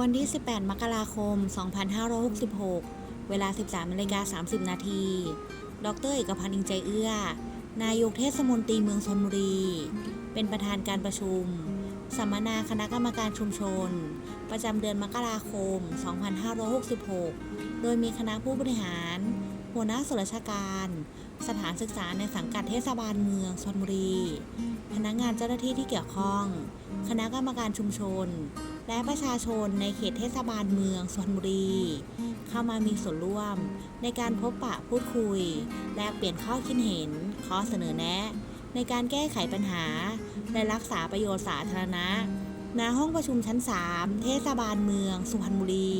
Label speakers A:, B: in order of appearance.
A: วันที่ 18 มกราคม 2566 เวลา 13นาฬิกา30 นาที ดรเอกพันธ์อิงใจเอื้อ นายกเทศมนตรีเมืองชนบุรี เป็นประธานการประชุม สัมมนาคณะกรรมการชุมชน ประจำเดือนมกราคม 2566 โดยมีคณะผู้บริหาร หัวหน้าส่วนราชการ สถานศึกษาในสังกัดเทศบาลเมืองชนบุรี พนักงานเจ้าหน้าที่ที่เกี่ยวข้อง คณะกรรมการชุมชน และประชาชนในเขตเทศบาลเมืองชนบุรี เข้ามามีส่วนร่วม ในการพบปะพูดคุย และเปลี่ยนข้อคิดเห็น ข้อเสนอแนะ ในการแก้ไขปัญหา และรักษาประโยชน์สาธารณะณห้องประชุมชั้น 3 เทศบาลเมืองสุพรรณบุรี